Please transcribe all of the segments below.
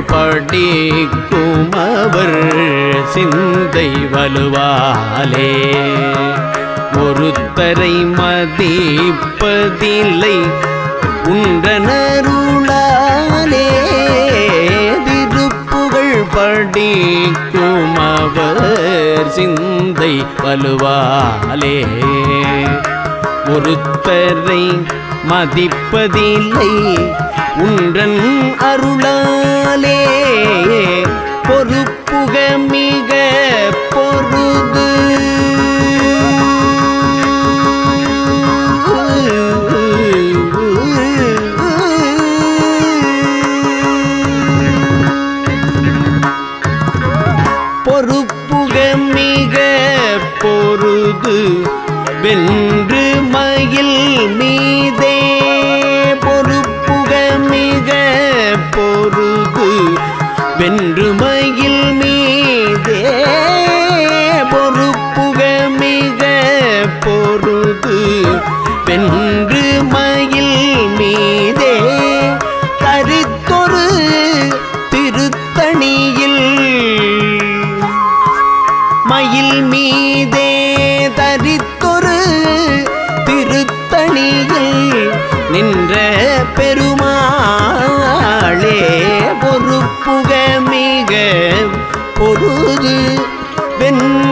படிக்கும் அவர் சிந்தை வலுவாலே. ஒருத்தரை மதிப்பதில்லை உண்டனருளாலே. திருப்புகழ் படிக்கும் அவர் சிந்தை வலுவாலே. ஒருத்தரை மதிப்பதில்லை. உன்றன் அருளாலே பொறுப்புக வெண்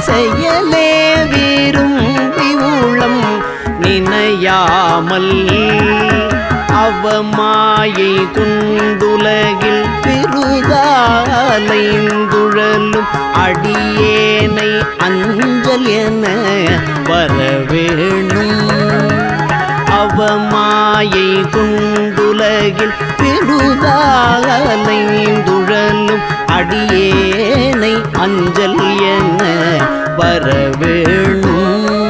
செயலே விரும்பி உள்ளம் நினையாமல். அவமாயை குண்டுலகில் பெருதாலைந்துழலும் அடியேனை அஞ்சல் என வரவேணும். அவமாயை குண்டுலகில் பெருதாலைந்துழலும் அடியேனை அஞ்சல் என வரவேணும்.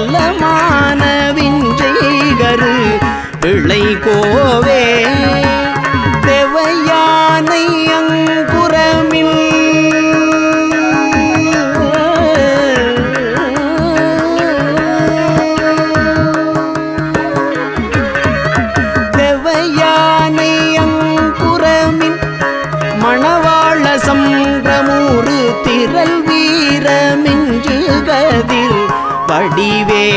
நலமான விஞ்சைகரு பிள்ளை கோவே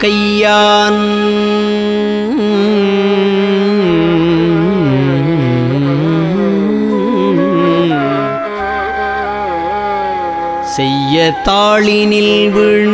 கையான். செய்ய தாளினில் விழுந்து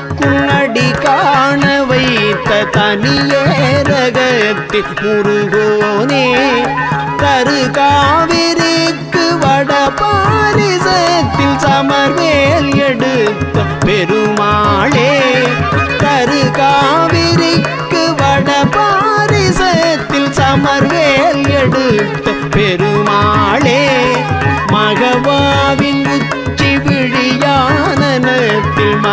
கொடுத்த தனியே ரகத்தில் முருகோனே கரு காவிரிக்கு வட பாரிசத்தில் சமர்வேல் எடுத்த பெருமாளே கரு காவிரிக்கு வட பாரிசத்தில் சமர்வேல் எடுத்த பெருமாளே மகவாவி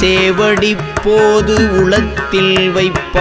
சேவடி போது உளத்தில் வைப்பார்.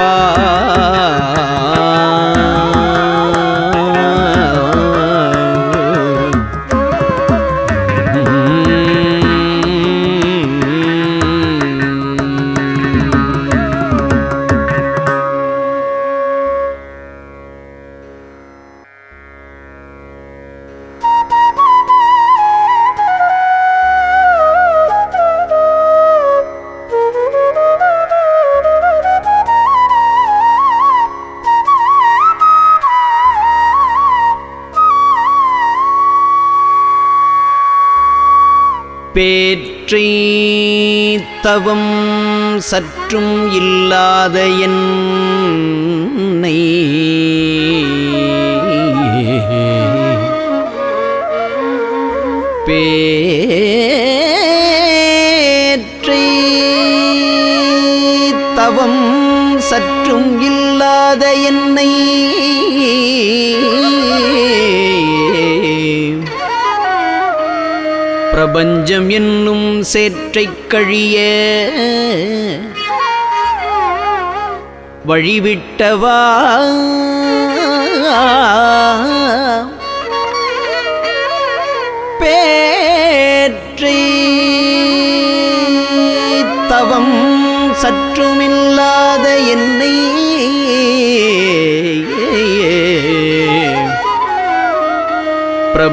தவம் சற்றும் இல்லாத என்னை. பேற்றை தவம் சற்றும் இல்லாத என்னை. பிரபஞ்சம் என்னும் சேற்றைக் கழிய வழிவிட்டவா?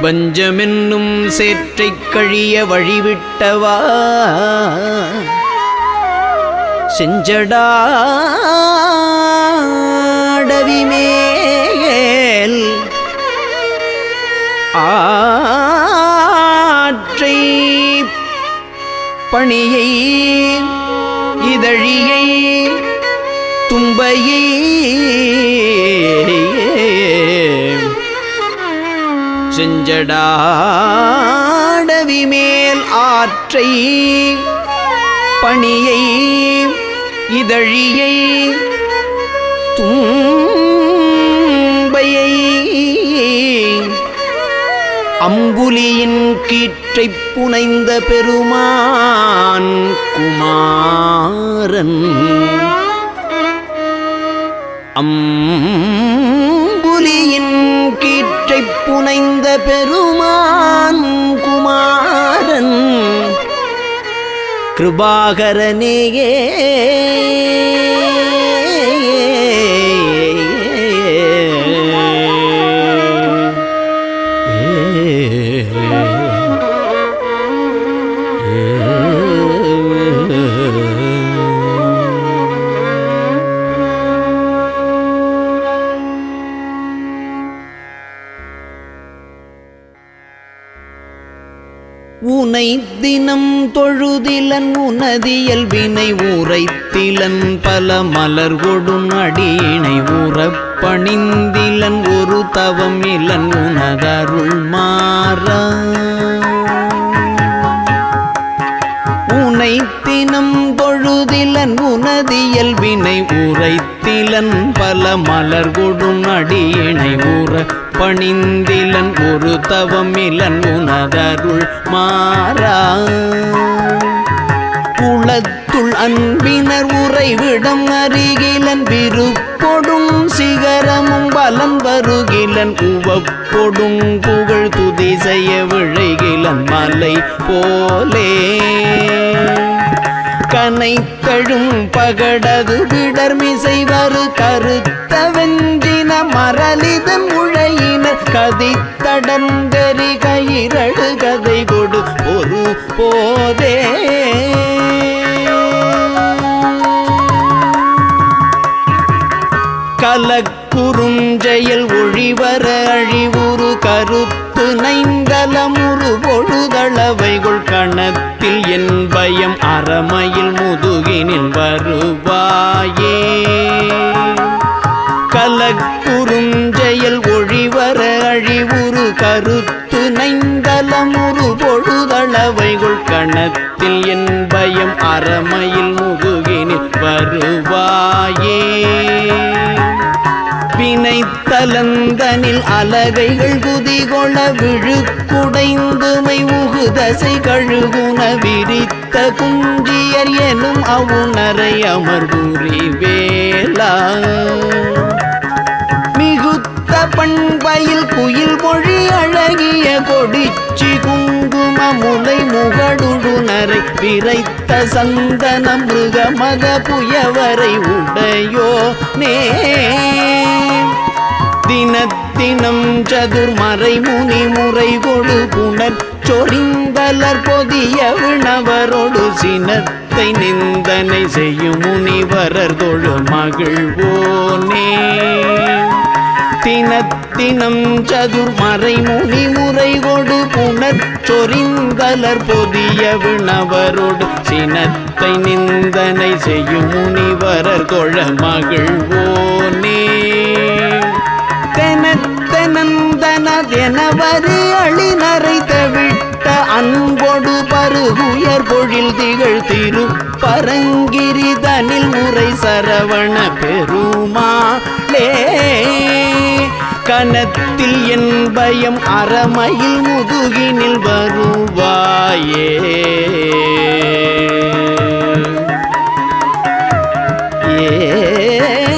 பிரபஞ்சமென்னும் சேற்றைக் கழிய வழிவிட்டவா? செஞ்சடாடவிமேல் ஆற்றை பணியை இதழியை தும்பையை செஞ்சடாடவிமேல் ஆற்றை பணியை இதழியை தும்பையை அம்புலியின் கீற்றைப் புனைந்த பெருமான் குமாரன். புலியின் கீற்றை புனைந்த பெருமான் குமாரன். கிருபாகரனேயே. உன்னை தினம் தொழுதிலன் உனதியல் வினை உரைத்திலன் பல மலர் கொடும் அடியினை உறப்பணிந்திலன் ஒரு தவம் இலன் உனதருள் மாறா. உனை தினம் தொழுதிலன் உனதியல் வினை பணிந்திலன் பல மலர் கொடும் அடியினை ஊற பணிந்திலன் ஒரு தவமிலன் உனதருள் மாறா. குளத்துள் அன்பினர் உறைவிடம் அருகிலன் விருப்பொடும் சிகரமும் பலம் வருகிலன் உவப்பொடும் புகழ் துதி செய்ய விழைகிலன் மலை போலே. கனைத்தழும் பகடது விடர்மிசை வரு கருத்த வெஞ்சின மரலிதன் உழையினர் கதித்தடங்கரி கயிரடு கதை கொடு ஒரு போதே. கலக்குறுஞ்செயல் ஒழிவர அழிவுறு கருத்து நைந்தலமுறு பொழுதளவைகள் கணத்தில் என் பயம் அறமையில் முதுகினில் வருவாயே. கலக்குறுஞ்செயல் ஒழிவர அழிவுறு கருத்து நைந்தலமுறு பொழுதளவைகள் கணத்தில் என் பயம் அறமையில் முதுகினில் வருவாயே. வினைத்தலந்தனில் அலகைகள் குதிகொள விழுக்குடைந்துமை உகுதசை கழுகுன விரித்த குஞ்சியர் எனும் அவுணரை அமர்புரி வேளா மிகுத்த பண்பையில் குயில் மொழி அழகிய கொடிச்சி குங்கும முலை முகடுடுனரை விரைத்த சந்தன மிருகமத புயவரை உடையோ நே. தினத்தினம் சதுர்மறை முனி முறை கொடு புனர் சொரிந்தலர் பொதிய விணவரோடு சினத்தை நிந்தனை செய்யும் முனிவரர் தொழு மகிழ்வோனே. தினத்தினம் சதுர்மறை முனி முறை கொடு புனர் சொரிந்தலர் பொதிய விணவரோடு சினத்தை நிந்தனை செய்யும் முனிவரர் தொழ மகிழ்வோனே. தெனத்தனந்தனதெனவரு அழினரை விட்ட அன்பொடு பருகுயர் பொழில் திகழ் திரு பரங்கிரிதனில் முறை சரவண பெருமாளே கனத்தில் என் பயம் அறமையில் முதுகினில் வருவாயே. ஏ